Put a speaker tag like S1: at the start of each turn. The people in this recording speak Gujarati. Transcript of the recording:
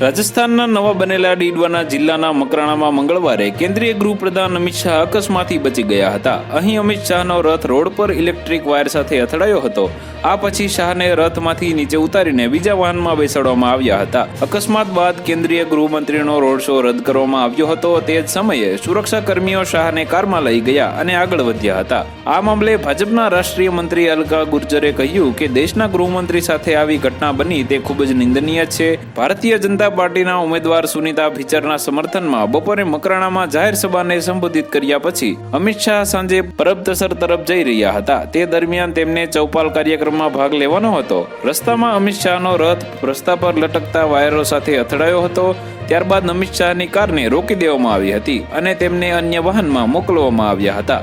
S1: રાજસ્થાનના નવા બનેલા ડીડવાના જિલ્લાના મકરાણામાં મંગળવારે કેન્દ્રીય ગૃહપ્રધાન અમિત શાહ અકસ્માતથી બચી ગયા હતા. અહીં અમિત શાહનો રથ રોડ પર ઇલેક્ટ્રિક વાયર સાથે અથડાયો હતો. આ પછી શાહને રથમાંથી નીચે ઉતારીને બીજા વાહનમાં બેસાડવામાં આવ્યા હતા. અકસ્માત બાદ કેન્દ્રીય ગૃહમંત્રીનો રોડ શો રદ કરવામાં આવ્યો હતો. તે જ સમયે સુરક્ષા કર્મીઓ શાહને કારમાં લઈ ગયા અને આગળ વધ્યા હતા. આ મામલે ભાજપના રાષ્ટ્રીય મંત્રી અલકા ગુર્જરે કહ્યું કે દેશના ગૃહમંત્રી સાથે આવી ઘટના બની તે ખૂબ જ નિંદનીય છે. ભારતીય જનતા પાર્ટીના ઉમેદવાર સુનીતા ભીચરના સમર્થનમાં બપોરે મકરાણામાં જાહેર સભાને સંબોધિત કર્યા પછી અમિત શાહ સાંજે પરબતસર તરફ જઈ રહ્યા હતા. તે દરમિયાન તેમને ચૌપાલ કાર્યક્રમમાં ભાગ લેવાનો હતો. રસ્તામાં અમિત શાહનો રથ રસ્તા પર લટકતા વાયરો સાથે અથડાયો હતો. ત્યારબાદ અમિત શાહની કારને રોકી દેવામાં આવી હતી અને તેમને અન્ય વાહનમાં મોકલવામાં આવ્યા હતા.